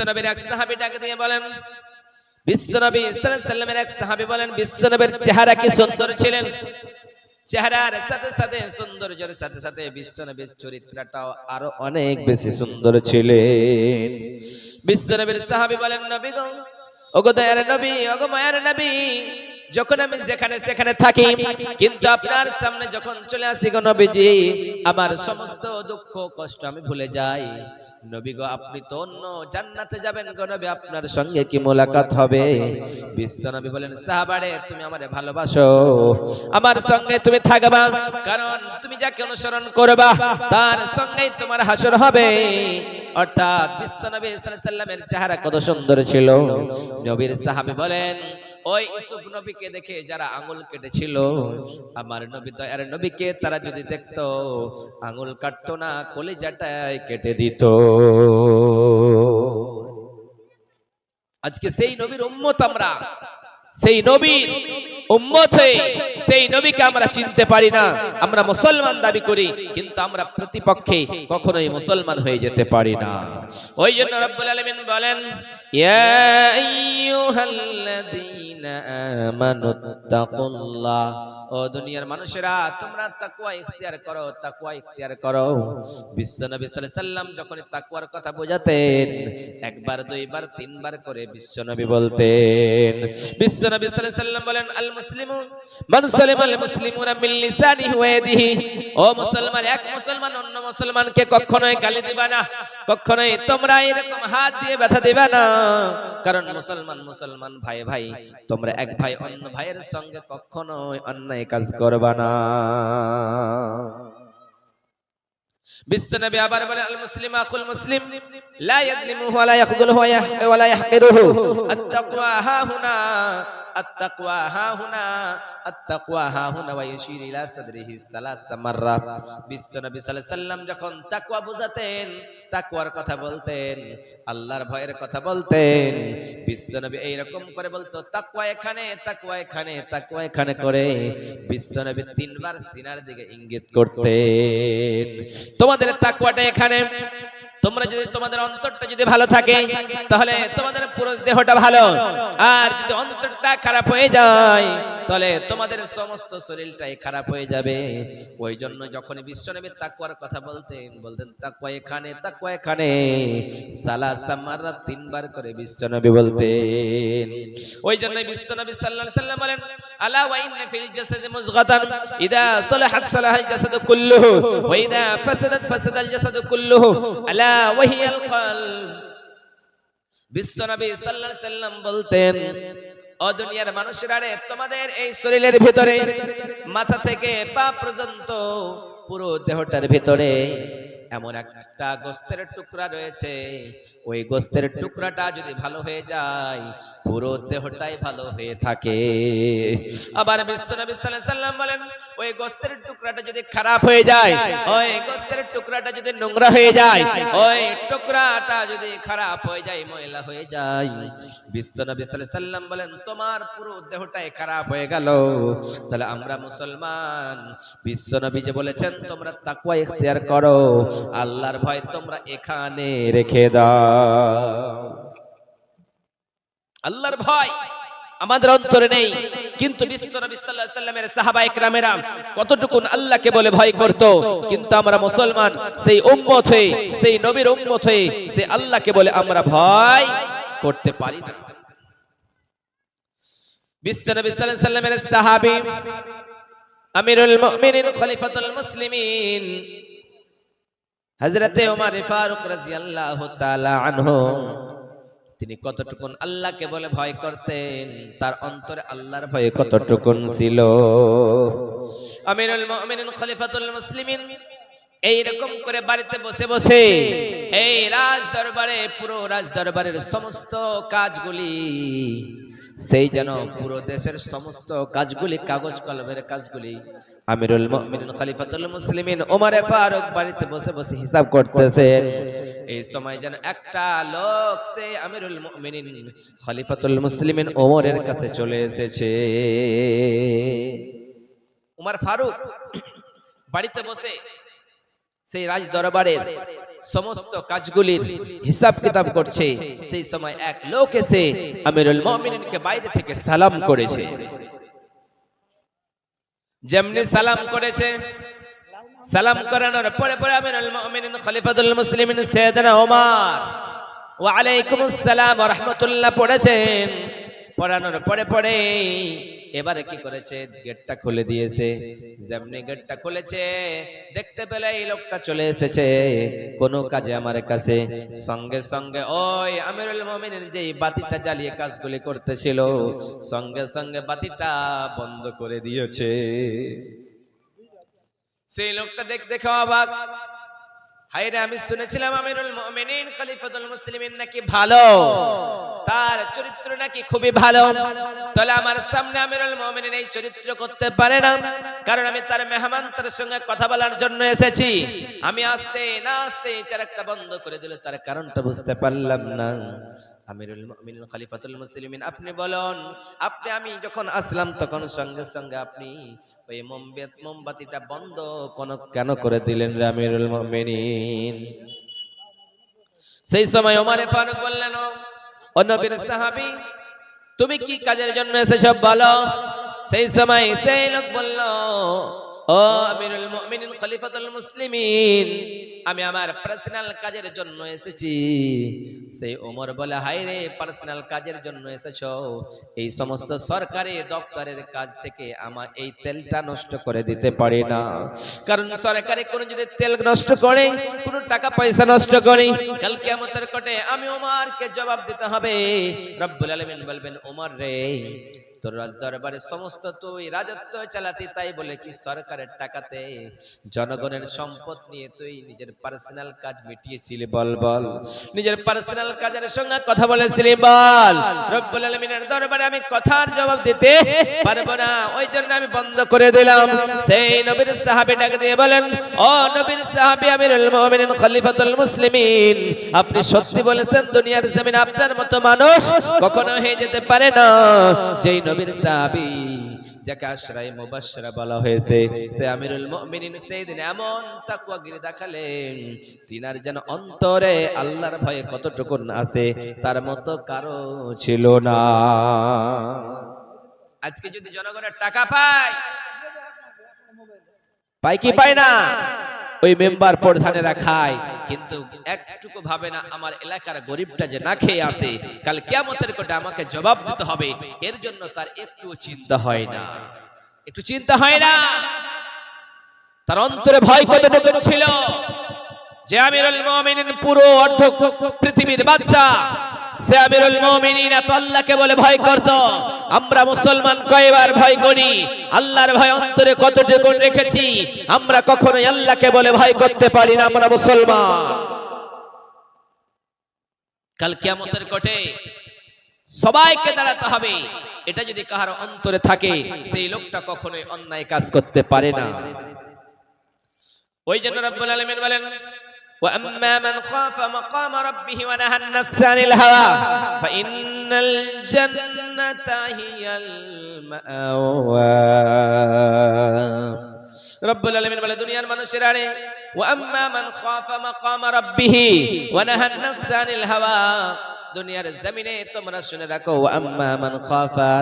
বিশ্বনবীর এক সাহাবি ডাক দিয়ে বলেন, বিশ্বনবী সাল্লামের এক সাহাবি বলেন, বিশ্বনবীর চেহারা কি সুন্দর ছিলেন? চেহারার সাথে সাথে, সৌন্দর্যের সাথে সাথে বিশ্বনবীর চরিত্রটাও আরও অনেক বেশি সুন্দর ছিলেন। বিশ্বনবীর সাহাবী বলেন, নবী গো, ওগো দয়ার নবী, ওগো মায়ার নবী যখন আমি যেখানে সেখানে থাকি, কিন্তু আপনার সামনে যখন চলে আসি গো নবীজি, আমার সমস্ত দুঃখ কষ্ট আমি ভুলে যাই। নবী গো, আপনি তো অন্য জান্নাতে যাবেন গো নবী, আপনার সঙ্গে কি মোলাকাত হবে? বিশ্ব নবী বলেন, সাহাবারে, তুমি আমারে ভালোবাসো। আমার সঙ্গে তুমি থাকবা, কারণ তুমি যাকে অনুসরণ করবা, তার সঙ্গেই তোমার হাসর হবে। অর্থাৎ বিশ্ব নবী সাল্লামের চেহারা কত সুন্দর ছিল। নবীর সাহাবী বলেন, ওই ইউসুফ নবীকে দেখে যারা আঙুল কেটেছিল, আমার নবী দয়ার নবীকে তারা যদি দেখতো, আঙুল কাটতো না কলিজাটাই কেটে দিত। আজকে সেই নবীর উম্মত আমরা। সেই নবীর উম্মত হয়ে সেই নবীকে আমরা চিনতে পারি না। আমরা মুসলমান দাবি করি, কিন্তু আমরা প্রতিপক্ষে কখনোই মুসলমান হয়ে যেতে পারি না। ওই জন্য রব্বুল আলামিন বলেন, ইয়া আইয়ুহাল্লাযীনা আমানুত্তাকুল্লাহ ও দুনিয়ার মানুষেরা, তোমরা তাকওয়া ইখতিয়ার করো, তাকওয়া ইখতিয়ার করো। বিশ্বনবী সাল্লাল্লাহু আলাইহি সাল্লাম যখন তাকওয়ার কথা বোঝাতেন, একবার, দুইবার, তিনবার করে বিশ্বনবী বলতেন। বিশ্বনবী সাল্লাল্লাহু আলাইহি সাল্লাম বলেন, আল মুসলিমু মান সালিমাল মুসলিমুনা মিন লিসানিহি ওয়া ইয়াদিহি ও মুসলমান, এক মুসলমান, অন্য মুসলমানকে কখনোই গালি দিবা না, কখনোই তোমরা এরকম হাত দিয়ে ব্যথা দিবা না। কারণ মুসলমান মুসলমান ভাই ভাই, তোমরা এক ভাই, অন্য ভাইয়ের সঙ্গে কখনোই অন্যায় কাজ করবা না। বিশ্বনবী আবার বলেন আল মুসলিম আকুল মুসলিম, লা ইয়াযলিমুহু ওয়া লা ইয়াখযুলুহু ওয়া লা ইয়াহকিরুহু আত-তাকওয়া হাহুনা বিশ্বনবী এইরকম করে বলতো এখানে এখানে এখানে করে তিনবার সিনার দিকে ইঙ্গিত করতেন। তোমাদের তাকওয়াটা এখানে? তোমরা যদি তোমাদের অন্তরটা যদি ভালো থাকে, তাহলে তোমাদের পুরো দেহটা ভালো। আর যদি অন্তরটা খারাপ হয়ে যায়, তাহলে তোমাদের সমস্ত শরীরটাই খারাপ হয়ে যাবে। ওই জন্য যখন বিশ্বনবী তাকওয়ার কথা বলতেন বলতেন, তাকওয়া এখানে তাকওয়া এখানে। সালা সামারা তিনবার করে বিশ্বনবী বলতেন। ওই জন্য বিশ্বনবী সাল্লাল্লাহু আলাইহি সাল্লাম বলেন, আলা ওয়া ইন্না ফিল জাসাদি মুযগাতান ইদা সালাহাত সালাহাল জাসাদু কুল্লুহু, ওয়া ইদা ফাসাদাত ফাসাদাল জাসাদু কুল্লুহু, আলা বলতেন, ও দুনিয়ার মানুষেরা রে, তোমাদের এই শরীরের ভিতরে, মাথা থেকে পা পর্যন্ত, পুরো দেহটার ভিতরে এমন একটা গোস্তের টুকরা রয়েছে। ওই গোস্তের টুকরাটা যদি ভালো হয়ে যায়, পুরো দেহটাই ভালো হয়ে থাকে। আবার বিশ্বনবী সাল্লাল্লাহু সাল্লাম বলেন ওই গোস্তের টুকরাটা যদি খারাপ হয়ে যায়, ওই গোস্তের টুকরাটা যদি নোংরা হয়ে যায়, ওই টুকরাটা যদি খারাপ হয়ে যায়, ময়লা হয়ে যায়। বিশ্বনবী সাল্লাম বলেন, তোমার পুরো দেহটাই খারাপ হয়ে গেল। তাহলে আমরা মুসলমান, বিশ্বনবী যে বলেছেন, তোমরা তাকওয়া ইখতিয়ার করো। আল্লাহর ভয় তোমরা এখানে রেখে দাও। আল্লাহর ভয় আমাদের অন্তরে নেই। কিন্তু বিশ্বনবী সাল্লাল্লাহু আলাইহি সাল্লামের কতটুকুন আল্লাহকে বলে ভয় করত। কিন্তু আমরা মুসলমান, সেই উম্মত হয়ে, সেই নবীর উম্মত হয়ে সেই আল্লাহকে বলে আমরা ভয় করতে পারি না। বিশ্বনবী সাল্লাল্লাহু আলাইহি আমিরুল মুমিনিন খলিফাতুল মুসলিমিন, হযরতে ওমর ফারুক রাদিয়াল্লাহু তাআলা আনহু। তিনি কতটুকুন আল্লাহকে বলে ভয় করতেন? তার অন্তরে আল্লাহর ভয়ে কতটুকুন ছিল? আমিরুল মুমিনিন খলিফাতুল মুসলিমিন এইরকম করে বাড়িতে বসে বসে এই রাজ দরবারে পুরো রাজ দরবারের সমস্ত কাজগুলি সেই যেন পুরো দেশের সমস্ত কাজগুলি কাগজ কলমের কাজগুলি আমিরুল মুমিনিন, খলিফাতুল মুসলিমিন ওমরে ফারুক বাড়িতে বসে বসে হিসাব করতেছেন এই সময় যেন একটা লোক সে আমিরুল মুমিনিন, খলিফাতুল মুসলিমিন ওমরের কাছে চলে এসেছে। উমর ফারুক বাড়িতে বসে সেই রাজ দরবারের সমস্ত কাজগুলির হিসাব কিতাব করছে। সেই সময় এক লোক এসে আমিরুল মুমিনিনকে বাইরে থেকে সালাম করেছে। যেমনি সালাম করেছে, সালাম করানোর পরে পরে আমিরুল মুমিনিন, খলিফাতুল মুসলিমিন সাইয়েদনা ওমর ওয়া আলাইকুমুস সালাম ওয়া রাহমাতুল্লাহ পড়েছেন। পড়ানোর পরে পরে এবারে কি করেছে? গেটটা খুলে দিয়েছে। যেমনি গেটটা খুলেছে, দেখতে পেলে এই লোকটা চলে এসেছে। কোন কাজে আমার কাছে। সঙ্গে সঙ্গে ওই আমিরুল মুমিনিন যে বাতিটা জ্বালিয়ে কাজগুলি করতেছিল, সঙ্গে সঙ্গে বাতিটা বন্ধ করে দিয়েছে। সেই লোকটা দেখ দেখে অবাক। হাইরে আমি শুনেছিলাম আমিরুল মুমিনিন খলিফাতুল মুসলিমিন নাকি ভালো। তার চরিত্র নাকি খুবই ভালো। তাহলে আমার সামনে আমিরুল মুমিনিন এই চরিত্র করতে পারে না। কারণ আমি তার মেহমান, তার সঙ্গে কথা বলার জন্য এসেছি। আমি আসতে না আসতে চারাকটা বন্ধ করে দিল তার কারণটা বুঝতে পারলাম না। আমিরুল মুমিনিন, খলিফাতুল মুসলিমিন, আপনি বলুন, আপনি আমি যখন আসলাম তখন সঙ্গে সঙ্গে আপনি ওই মোমবাত মোমবাতিটা বন্ধ কোন কেন করে দিলেন আমিরুল মুমিনিন? সেই সময় ওমারে ফারুক বললেন ও সাহাবি তুমি কি কাজের জন্য এসেছ বলো? সেই সময় সেই লোক বলল ও আমিরুল মুমিনিন, খলিফাতুল মুসলিমিন, আমি আমার পার্সোনাল কাজের জন্য এসেছি। সেই ওমর বলে হাই রে পার্সোনাল কাজের জন্য এসেছ। এই সমস্ত সরকারি দপ্তরের কাজ থেকে আমার এই তেলটা নষ্ট করে দিতে পারি না। কারণ সরকারি কোনো যদি তেল নষ্ট করে, কোনো টাকা পয়সা নষ্ট করে, কাল কিয়ামতের কোটে আমি ওমরকে জবাব দিতে হবে। রব্বুল আলামিন বলবেন, ওমর রে তোর রাজ দরবারে সমস্ত তুই রাজত্ব চালাতি তাই বলে কি সরকারের টাকাতে জনগণের সম্পদ নিয়ে তুই নিজের পার্সোনাল কাজ মিটিয়েছিলি? বল বল। নিজের পার্সোনাল কাজের সঙ্গে কথা বলেছিলি? বল। রব্বুল আলামিনের দরবারে আমি কথার জবাব দিতে পারব না। ওই জন্য আমি বন্ধ করে দিলাম। সেই নবীর সাহাবী ডাক দিয়ে বলেন, ও নবীর সাহাবী আমিরুল মুমিনিন, খলিফাতুল মুসলিমিন, আপনি সত্যি বলেছেন, দুনিয়ার জমিনে আপনার মতো মানুষ কখনো হয়ে যেতে পারে না। যেই নবীর সাহাবী, যাকে আশরাই মুবাশশারা বলা হয়েছে, সে আমিরুল মুমিনিন সেই দিন এমন তাকওয়াগিরি দেখালেন, তিনার যেন অন্তরে আল্লাহর ভয়ে কতটুকু আছে, তার মতো কারও ছিল না। আজকে যদি জনগণের টাকা পায় পায় কি পায় না? ওই মেম্বার প্রধানেরা খায় কিন্তু একটুকু ভাবে না আমার এলাকার গরিবটা যে না খেয়ে আসে, কাল কেমতের কোটা আমাকে জবাব দিতে হবে। এর জন্য তার একটু চিন্তা হয় না। একটু চিন্তা হয় না। তার অন্তরে ভয় কতটুকু ছিল। যে আমিরুল মুমিনিন পুরো অর্ধ পৃথিবীর বাদশা সে আমিরুল ভয় করত। আমরা মুসলমান কয়বার ভয় করি? আল্লাহর ভয় অন্তরে কতটুকু রেখেছি? আমরা কখনোই আল্লাহকে বলে ভয় করতে পারি না মুসলমান। কাল কিয়ামতের কোটে সবাইকে দাঁড়াতে হবে। এটা যদি কাহার অন্তরে থাকে, সেই লোকটা কখনোই অন্যায় কাজ করতে পারে না। ওই জন্য রব্বুল আলামিন বলেন وأما من خاف مقام ربه ونهى النفس عن الهوى فإن الجنة هي المأوى رب العالمين বলে দুনিয়ার মানুষেরা রে وأما من خاف مقام ربه ونهى النفس عن الهوى দুনিয়ার জমিনে তোমরা শুনে রাখো, আম্মা মান খাফা।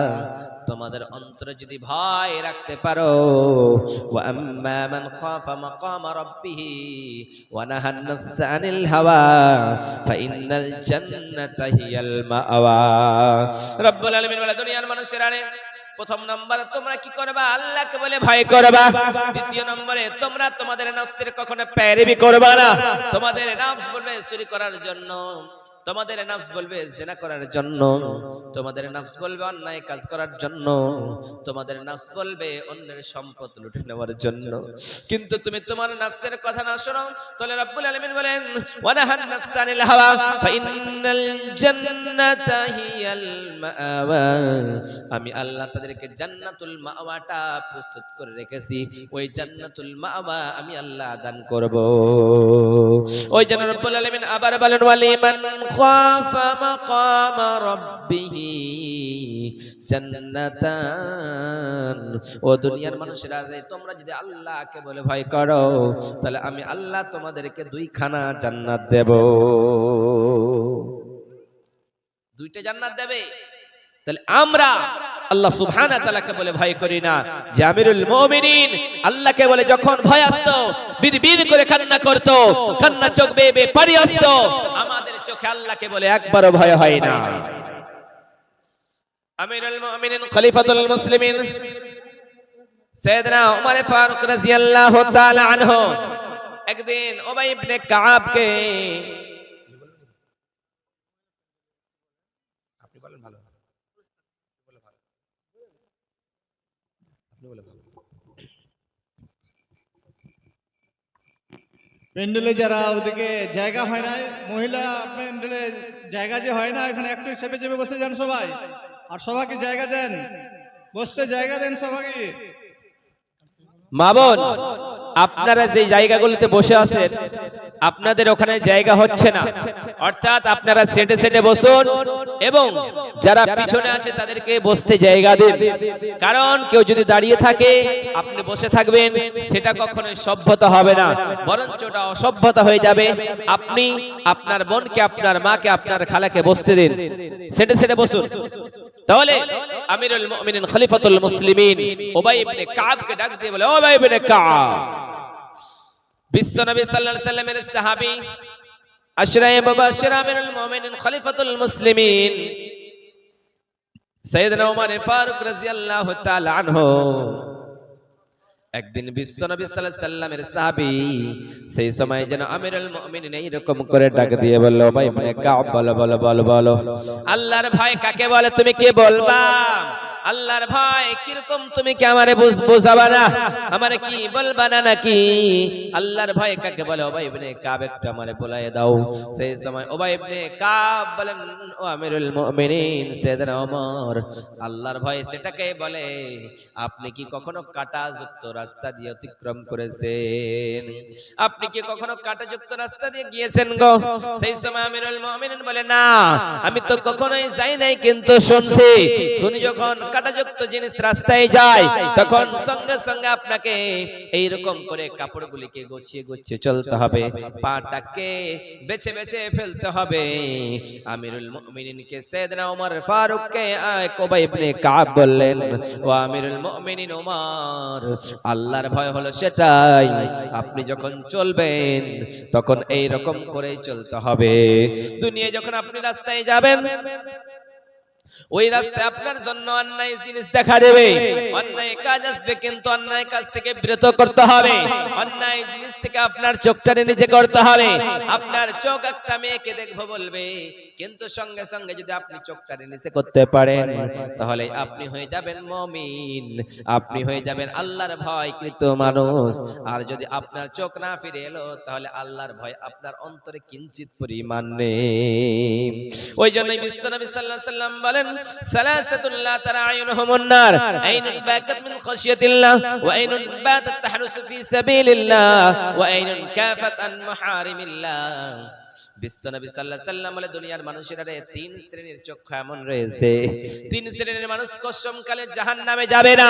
তোমাদের অন্তরে যদি ভয় রাখতে পারো, ওয়া আম্মা মান খাফা মাকাম রাব্বিহি ওয়া নাহান নাফসা আনিল হাওয়া ফাইন্নাল জান্নাতা হিয়াল মাআওয়া রব্বুল আলামিন বলে, দুনিয়ার মানুষেরা রে প্রথম নম্বরে তোমরা কি করবা? আল্লাহকে বলে ভয় করবা। দ্বিতীয় নম্বরে তোমরা তোমাদের নফসের কখনো প্যারিবি করবা না। তোমাদের নফস বলবে, চুরি করার জন্য। তোমাদের নাফস বলবে জেনা করার জন্য, তোমাদের নাফস বলবে অন্যায় কাজ করার জন্য, তোমাদের নাফস বলবে অন্যের সম্পদ লুটে নেওয়ার জন্য। কিন্তু তুমি তোমার নাফসের কথা না শোনো, তাহলে রব্বুল আলামিন বলেন, ওয়ানাহান নাফসানিল হাওয়া, ফাইন্নাল জান্নাতা হিয়াল মাআওয়া আমি আল্লাহ তাদেরকে জান্নাতুল মাওয়াটা প্রস্তুত করে রেখেছি। ওই জান্নাতুল মাওয়া আমি আল্লাহ দান করব। ওই জন্য রব্বুল আলামিন আবার বলেন, ওয়ালিমান خاف مقام ربه জান্নাতান ও দুনিয়ার মানুষেরা রে, তোমরা যদি আল্লাহকে বলে ভয় করো তাহলে আমি আল্লাহ তোমাদেরকে দুইখানা জান্নাত দেব দুইটা জান্নাত দেবে তাহলে আমরা আল্লাহ সুবহানা তাআলাকে বলে ভয় করি না। যে আমিরুল মুমিনিন আল্লাহকে বলে যখন ভয় আসতো, বিড়বিড় করে কান্না করতো, কান্না চোখ বেয়ে বেয়ে পানি আসতো, আমাদের চোখে আল্লাহকে বলে একবারও ভয় হয় না। আমিরুল মুমিনিন, খলিফাতুল মুসলিমিন সাইয়েদনা ওমর ফারুক রাদিয়াল্লাহু তাআলা আনহু, একদিন উবাই ইবনে কাআবকে প্যান্ডেলে যারা ওদিকে জায়গা হয় না, মহিলা প্যান্ডেলে জায়গা যে হয় না, এখানে একটু চেপে চেপে বসে যান সবাই। আর সবাইকে জায়গা দেন। বসতে জায়গা দেন সবাইকে। মা বোন, আপনারা যে জায়গাগুলিতে বসে আছেন আপনাদের ওখানে জায়গা হচ্ছে না। অর্থাৎ আপনারা সেটে সেটে বসুন এবং যারা পিছনে আছে তাদেরকে বসতে জায়গা দিন। কারণ কেউ যদি দাঁড়িয়ে থাকে, আপনি বসে থাকবেন, সেটা কখনোই সভ্যতা হবে না। বরঞ্চ ওটা অসভ্যতা হয়ে যাবে। আপনি আপনার বোনকে, আপনার মাকে, আপনার খালাকে বসতে দিন। সেটে সেটে বসুন। তাহলে আমিরুল মুমিনিন খলিফাতুল মুসলিমিন উবাই ইবনে কাবকে ডাক দিয়ে বলে উবাই ইবনে কাব। বিশ্বনবী সাল্লাল্লাহু সাল্লামের সাহাবী মুমিনিন খলিফাতুল মুসলিমিন সাইয়েদনা ওমর ফারুক রাদিয়াল্লাহু তাআলা আনহু। একদিন বিশ্বনবী সাল্লাল্লাহু আলাইহি সাল্লামের সেই সময় যেন আমিরুল মুমিনিন এইরকম করে ডাক দিয়ে বলল, ভাই কাব বলো বলো বলো বলো। আল্লাহর ভাই কাকে বলে, তুমি কে বলবা? আল্লাহর ভয় কীরকম তুমি কি আমারে বুঝ- বুঝাবা না? আমারে কি বলবা না নাকি? আল্লাহর ভয় কাকে বলে? ওবাই ইবনে কাব একটু আমারে বলাই দাও। সেই সময় ওবাই ইবনে কাব বলেন, ও আমিরুল মুমিনিন সাইয়েদনা ওমর। আল্লাহর ভয় সেটাকে বলে, আপনি কি কখনো কাঁটাযুক্ত রাস্তা দিয়ে অতিক্রম করেছেন? আপনি কি কখনো কাঁটাযুক্ত রাস্তা দিয়ে গিয়েছেন গো? সেই সময় আমিরুল মুমিনিন বলে, না, আমি তো কখনোই যাই নাই, কিন্তু শুনছি, তুমি যখন কাঁটাযুক্ত জিনিস রাস্তায় যায় তখন সঙ্গে সঙ্গে আপনাকে এই রকম করে কাপড়গুলিকে গুছিয়ে গুছিয়ে চলতে হবে পাটাকে বেছে বেছে ফেলতে হবে। আমিরুল মুমিনিনকে সাইয়েদনা ওমর ফারুককে কোবাই ইবনে কাব বললেন ও আমিরুল মুমিনিন ওমর আল্লাহর ভয় হলো সেটাই। আপনি যখন চলবেন তখন এই রকম করেই চলতে হবে। দুনিয়া যখন আপনি রাস্তায় যাবেন ওই রাস্তায় আপনার জন্য অন্যায় জিনিস দেখা দেবে। অন্যায় কাজ আসবে কিন্তু অন্যায় কাজ থেকে বিরত করতে হবে। অন্যায় জিনিস থেকে আপনার চোখটারে নিচে করতে হবে। আপনার চোখ একটা মেয়েকে দেখব বলবে, কিন্তু সঙ্গে সঙ্গে যদি আপনি চোখটারে নিচে করতে পারেন, তাহলে আপনি হয়ে যাবেন মমিন। আপনি হয়ে যাবেন আল্লাহর ভয় কৃত মানুষ। আর যদি আপনার চোখ না ফিরে এলো, তাহলে আল্লাহর ভয় আপনার অন্তরে কিঞ্চিত পরিমাণ। নেই ওই জন্যই বিশ্বনবী সাল্লাল্লাহু আলাইহি সাল্লাম বলেন, সালাসাতুল্লাহ তারা নার আইনুন বাকাত মিন খাশিয়াতিল্লাহ, ওয়া আইনুন বাতাত ফি সাবিলিল্লাহ, ওয়া আইনুন কাফাত আন মুহারিমিল্লাহ। সাল্লাম বলে, দুনিয়ার মানুষেরা তিন শ্রেণির চক্ষু এমন রয়েছে। তিন শ্রেণির মানুষ কসমকালে জাহান্নামে যাবে না।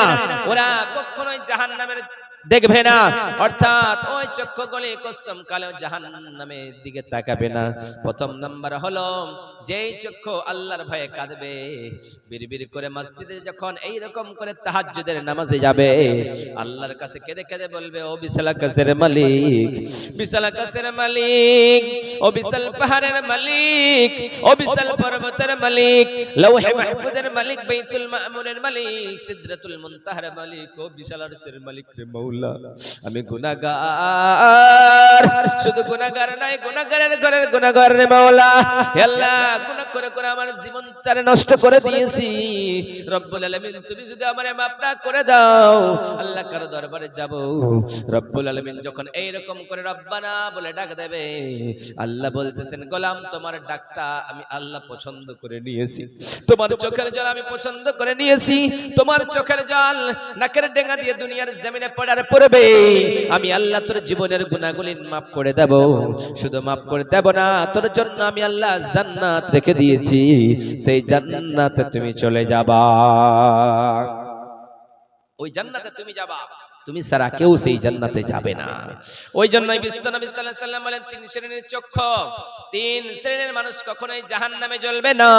ওরা কখনোই জাহান্নামের দেখবে না। অর্থাৎ ওই চক্ষু গলে কসম কালেও জাহান্নামের দিকে তাকাবে না। প্রথম নাম্বার হলো, যেই চক্ষু আল্লাহর ভয়ে কাঁদবে, বিড়বিড় করে মসজিদে যখন এই রকম করে তাহাজ্জুদের নামাজে যাবে, আল্লাহর কাছে কেঁদে কেঁদে বলবে, ও বিশাল আকাশের মালিক, বিশাল আকাশের মালিক, ও বিশাল পাহাড়ের মালিক, ও বিশাল পর্বতের মালিক, লৌহে মাহফুজের মালিক, বাইতুল মামুরের মালিক, সিদরাতুল মুনতাহার মালিক, ও বিশাল আরশের মালিক রে মাওলা আমি গুনাহগার। শুধু গুনাহগার নাই গুনাহগারের ঘরের গুনাহগার রে মাওলা। আল্লাহ, গুনাহ করে করে আমার জীবনটারে নষ্ট করে দিয়েছি। রব্বুল আলামিন, তুমি যদি আমারে মাফ না করে দাও, আল্লাহ কারও দরবারে যাব। রব্বুল আলামিন যখন এইরকম করে রব্বানা বলে ডাক দেবে, আল্লাহ বলতেছেন, গোলাম, তোমার ডাকটা আমি আল্লাহ পছন্দ করে নিয়েছি। তোমার চোখের জল আমি পছন্দ করে নিয়েছি। তোমার চোখের জল নাকের ডেঙ্গা দিয়ে দুনিয়ার জমিনে পড়ার পড়বে আমি আল্লাহ তোর জীবনের গুণাগুলি মাফ করে দেব। শুধু মাফ করে দেব না, তোর জন্য আমি আল্লাহ জান্নাত রেখে দিয়েছি। সেই জান্নাতে তুমি চলে যাবা। ওই জান্নাতে তুমি যাবা, তুমি ছাড়া কেউ সেই জান্নাতে যাবে না। ওই জন্যই বিশ্বনবী সাল্লাল্লাহু বলেন, তিন শ্রেণির চক্ষু, তিন শ্রেণির মানুষ কখনোই জাহান্নামে জ্বলবে না।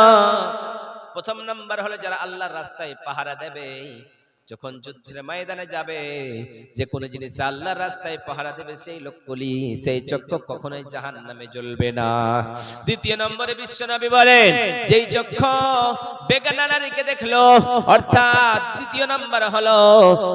প্রথম নাম্বার হলো যারা আল্লাহর রাস্তায় পাহারা দেবে যখন যুদ্ধের ময়দানে যাবে, যে কোনো জিনিস আল্লাহর রাস্তায় পাহারা দেবে, সেই লোকগুলি সেই চক্ষু কখনোই জাহান্নামে জ্বলবে না। দ্বিতীয় নম্বরে বিশ্বনবী বলেন, যেই চক্ষু বেগানা নারীকে দেখল, অর্থাৎ দ্বিতীয় নাম্বার হলো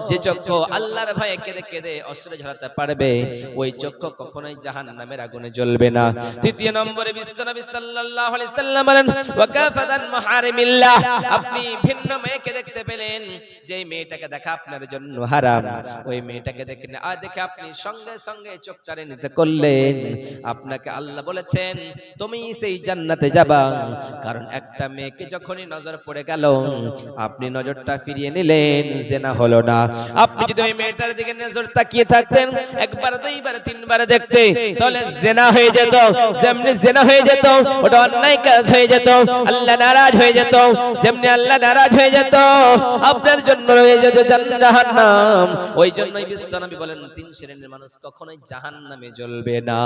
যে চক্ষু আল্লাহর ভয়ে কেঁদে কেঁদে অস্ত্র ঝরাতে পারবে, ওই চক্ষু কখনোই জাহান্নামের আগুনে জ্বলবে না। তৃতীয় নম্বরে বিশ্বনবী সাল্লাল্লাহু আলাইহি সাল্লাম বলেন ওয়াকাফাদান মাহারিমিল্লাহ। আপনি ভিন্ন মেয়েকে দেখতে পেলেন, যেই মেয়েটাকে দেখা আপনার জন্য হারাম। ওই মেয়েটাকে দেখে আ দেখে আপনি সঙ্গে সঙ্গে চোখটারে নিতে করলেন। আপনাকে আল্লাহ বলেছেন তুমি সেই জান্নাতে যাবা। কারণ একটা মেয়েকে যখনই নজর পড়ে গেল আপনি নজরটা ফিরিয়ে নিলেন জেনা হলো না। আপনি যদি ওই মেয়েটার দিকে নজর তাকিয়ে থাকতেন একবার দুইবার তিনবার দেখতে তাহলে জেনা হয়ে যেত। যেমনি জেনা হয়ে যেত ওটা অন্যায় কাজ হয়ে যেত। আল্লাহ নারাজ হয়ে যেত। যেমনি আল্লাহ নারাজ হয়ে যেত। আপনার জন্য যেত জাহান্নাম। ওই জন্যই বিশ্বনবী বলেন, তিন শ্রেণির মানুষ কখনোই জাহান্নামে জ্বলবে না।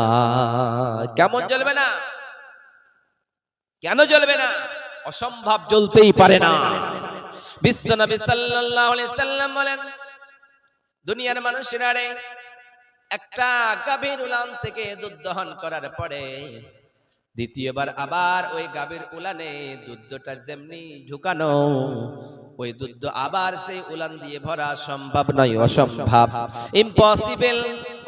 কেমন জ্বলবে না? কেন জ্বলবে না? অসম্ভব জ্বলতেই পারে না। বিশ্বনবী সাল্লাল্লাহু আলাইহি সাল্লাম বলেন, দুনিয়ার মানুষেরা রে একটা গাভীর উলান থেকে দুধ দহন করার পরে দ্বিতীয়বার আবার ওই গাভীর উলানে দুধটা যেমনি ঢুকানো ওই দুধ আবার সেই উলান দিয়ে ভরা সম্ভব নয়, অসম্ভব। ইম্পসিবল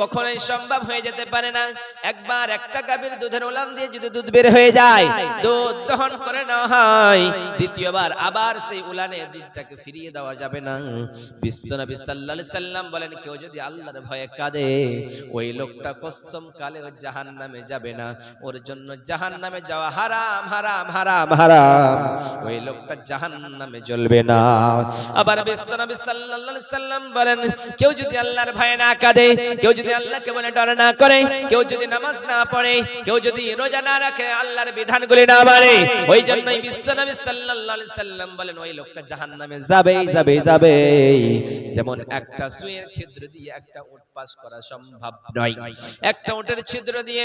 কখনোই সম্ভব হয়ে যেতে পারে না। একবার একটা গাভীর দুধের উলান দিয়ে যদি দুধ বের হয়ে যায়, দুধ দহন করে না হয়। দ্বিতীয়বার আবার সেই উলানে দুধটাকে ফিরিয়ে দেওয়া যাবে না। বিশ্বনবী সাল্লাল্লাহু সাল্লাম বলেন, কেউ যদি আল্লাহর ভয়ে কাঁদে, ওই লোকটা কসম কালেও জাহান্নামে যাবে না। ওর জন্য জাহান্নামে যাওয়া হারাম হারাম হারাম হারাম। ওই লোকটা জাহান্নামে জ্বলবে না। আবার বিশ্বনবী সাল্লাল্লাহু সাল্লাম বলেন, কেউ যদি আল্লাহর ভয় না কাঁদে, কেউ যদি আল্লাহকে বলে ডর না করে, কেউ যদি নামাজ না পড়ে, কেউ যদি রোজা না রাখে, আল্লাহর বিধানগুলি না মানে ওই জন্যই বিশ্বনবী সাল্লাল্লাহু আলাইহি সাল্লাম বলেন, ওই লোকটা জাহান্নামে যাবেই যাবে যাবে যেমন একটা সুয়ের ছিদ্র দিয়ে একটা উট পাস করা সম্ভব নয়। একটা উটের ছিদ্র দিয়ে,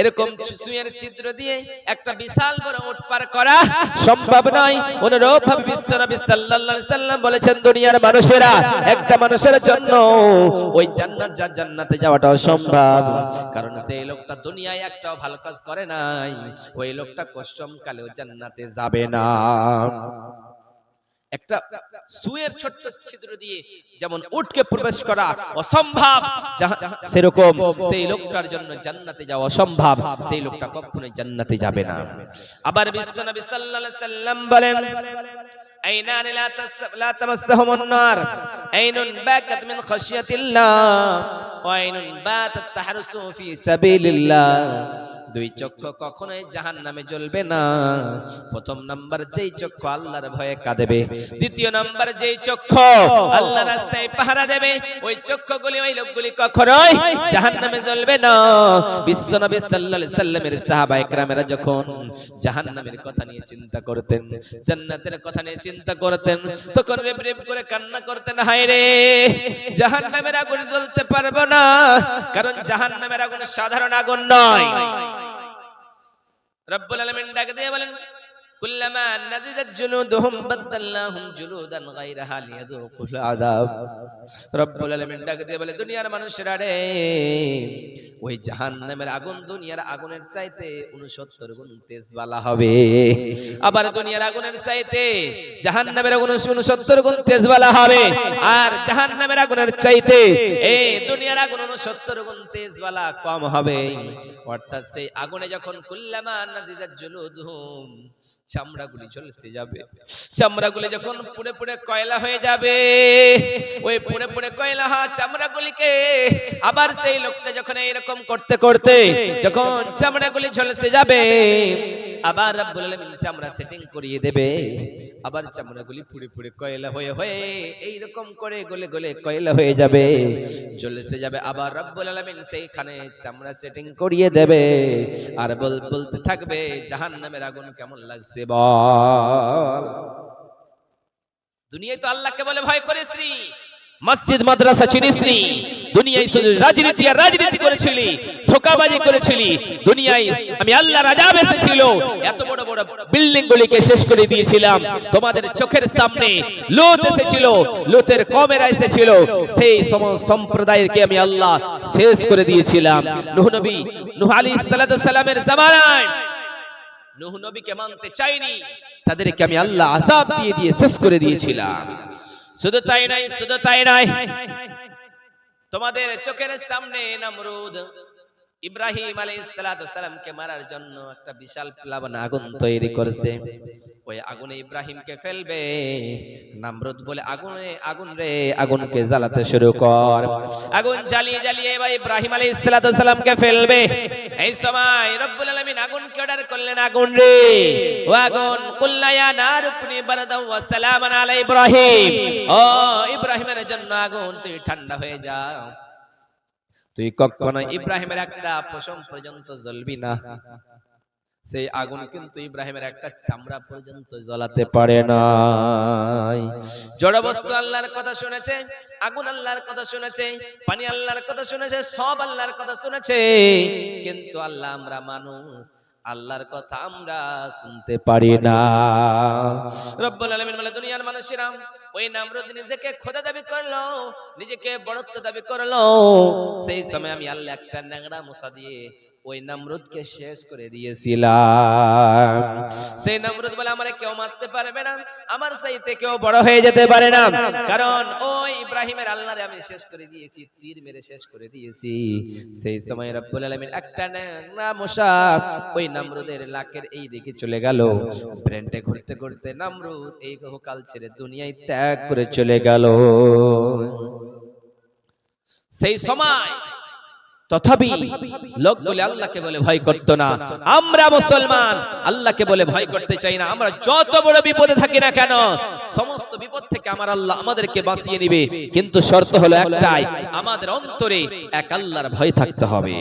এরকম সুয়ের ছিদ্র দিয়ে একটা বিশাল বড় উট পার করা সম্ভব নয়। অনুরূপ ভাবে বিশ্বনবী সাল্লাল্লাহু আলাইহি সাল্লাম বলেছেন, দুনিয়ার মানুষেরা একটা মানুষের জন্য ওই জান্নাত যা জান্নাতে যাওয়াটা অসম্ভব কারণ সেই লোকটা দুনিয়ায় একটাও ভালো কাজ করে নাই। ওই লোকটা কষ্টম কালেও জান্নাতে যাবে না। একটা সুয়ের ছোট্ট ছিদ্র দিয়ে যেমন উটকে প্রবেশ করা অসম্ভব সেরকম সেই লোকটার জন্য জান্নাতে যাওয়া অসম্ভব সেই লোকটা কখনোই জান্নাতে যাবে না। আবার বিশ্বনবী সাল্লাল্লাহু আলাইহি সাল্লাম বলেন আইনান লা লা তামাসসাহুমুন নার আইনুন বাকাত মিন খাশিয়াতিল্লাহ ওয়া আইনুন বাতাত তাহরুসু ফি সাবিলিল্লাহ। দুই চক্ষু কখনোই জাহান নামে জ্বলবে না। প্রথম নাম্বার যেই চক্ষু আল্লাহর ভয়ে কাঁদেবে, দ্বিতীয় নাম্বার যেই চক্ষু আল্লাহ রাস্তায় পাহারা দেবে, ওই চক্ষুগুলি ওই লোকগুলি কখনোই জাহান নামে জ্বলবে না। বিশ্বনবী সাল্লাল্লাহু আলাইহি সাল্লামের সাহাবা একরামেরা যখন জাহান্নামের কথা নিয়ে চিন্তা করতেন, জান্নাতের কথা নিয়ে চিন্তা করতেন, তখন রেপ রেপ করে কান্না করতেন, হায় রে, জাহান্নামের আগুন জ্বলতে পারব না, কারণ জাহান্নামের আগুন সাধারণ আগুন নয়। রব্বুল আলামিন ডাক দিয়ে বলেন কুল্লামা নাদিদাত জুলুদুহুম বাদদালনাহুম জুলুদান গায়রাহা লিয়াযুকুল আযাব। রব্বুল আলামিন ডাক দিয়ে বলে, দুনিয়ার মানুষেরা রে, ওই জাহান্নামের আগুন দুনিয়ার আগুনের চাইতে 69 গুণ তেজ বালা হবে। আবার দুনিয়ার আগুনের চাইতে জাহান্নামের আগুন 69 গুণ তেজ বালা হবে। আর জাহান্নামের আগুনের চাইতে এই দুনিয়ার আগুন 69 গুণ তেজ বালা কম হবে। অর্থাৎ সেই আগুনে যখন কুল্লামা নাদিদাত জুলুদুহুম চামড়াগুলি ঝলসে যাবে। চামড়াগুলি যখন পুড়ে পুড়ে কয়লা হয়ে যাবে, ওই পুড়ে পুড়ে কয়লা হা চামড়াগুলিকে আবার সেই লোকটা যখন এইরকম করতে করতে যখন চামড়াগুলি ঝলসে যাবে আবার রব্বুল আলামিন চামড়া সেটিং করিয়ে দেবে। আবার চামড়াগুলি পুড়ে পুড়ে কয়লা হয়ে হয়ে এই রকম করে গলে গলে কয়লা হয়ে যাবে ঝলসে যাবে। আবার রব্বুল আলামিন সেইখানে চামড়া সেটিং করিয়ে দেবে আর বল, বলতে থাকবে, জাহান্নামের আগুন কেমন লাগছে বল। দুনিয়ায় তো আল্লাহকে বলে ভয় করে নি। মসজিদ, মাদ্রাসা চিনিস নি দুনিয়ায় শুধু রাজনীতি আর রাজনীতি করেছিলি, ধোকাবাজি করেছিলি, দুনিয়ায় আমি আল্লাহ রাজা এসেছিল, এত বড় বড় বিল্ডিং গুলিকে শেষ করে দিয়েছিলাম, তোমাদের চোখের সামনে লুত এসেছিল, লুতের কমেরা এসেছিল, সেই সমস্ত সম্প্রদায়কে আমি আল্লাহ শেষ করে দিয়েছিলাম। নূহ নবী, নূহ সালাতু সালামের জামানায় নূহ নবীকে মানতে চাইনি, তাদেরকে আমি আল্লাহ আযাব দিয়ে দিয়ে শেষ করে দিয়েছিলাম। শুধু তাই নাই শুধু তাই নাই। তোমাদের চোখের সামনে নমরুদ। ইব্রাহিম আলাইহিস সালাতু সালামকে মারার জন্য একটা বিশাল প্লাবন আগুন তৈরি করেছে। ওই আগুনে ইব্রাহিমকে ফেলবে, নামরুদ বলে, আগুনে, আগুন রে, আগুনকে জ্বালাতে শুরু কর। আগুন জ্বালিয়ে জ্বালিয়ে এবার ইব্রাহিম আলাইহিস সালাতু সালামকে ফেলবে। এই সময় রব্বুল আলামিন আগুনকে অর্ডার করলেন, আগুন রে, ও আগুন কুল্লা ইয়া নার কুনি বারদাও ওয়া সালামান আলা ইব্রাহিম। ও ইব্রাহিমের জন্য আগুন তুই ঠান্ডা হয়ে যাও। তুই কখনো ইব্রাহিমের একটা পশম পর্যন্ত জ্বলবি না। সেই আগুন কিন্তু ইব্রাহিমের একটা চামড়া পর্যন্ত জ্বলাতে পারে নাই। জড় বস্তু আল্লাহর কথা শুনেছে আগুন আল্লাহর কথা শুনেছে পানি আল্লাহর কথা শুনেছে সব আল্লাহর কথা শুনেছে। কিন্তু আল্লাহ আমরা মানুষ আল্লাহর কথা আমরা শুনতে পারি না। রব্বুল আলামিন বলে দুনিয়ার মানুষেরা ওই নামরুদ নিজেকে খোদা দাবি করল, নিজেকে বড়ত্ব দাবি করল। সেই সময় আমি আল্লাহ একটা ন্যাংরা মশা দিয়ে ওই নামরুদকে শেষ করে দিয়েছিলাম। সেই নামরুদ বলে, আমার কেউ মারতে পারবে না। আমার চাইতে কেউ বড় হয়ে যেতে পারে না। কারণ ওই ইব্রাহিমের আল্লাহরে আমি শেষ করে দিয়েছি, তীর মেরে শেষ করে দিয়েছি। সেই সময় রব্বুল আলামিন একটা ন্যাংরা মশা ওই নামরুদের লাকের এই দিকে চলে গেল। ব্রেনটে ঘুরতে ঘুরতে নামরুদ এই কাল ছেড়ে দুনিয়ায় ত্যাগ করে চলে গেল। সেই সময় তথাপি লোক বলে আল্লাহকে বলে ভয় করত না। আমরা মুসলমান আল্লাহকে বলে ভয় করতে চাই না। আমরা যত বড় বিপদে থাকি না কেন সমস্ত বিপদ থেকে আমার আল্লাহ আমাদেরকে বাঁচিয়ে নিবে। কিন্তু শর্ত হলো একটাই আমাদের অন্তরে এক আল্লাহর ভয় থাকতে হবে।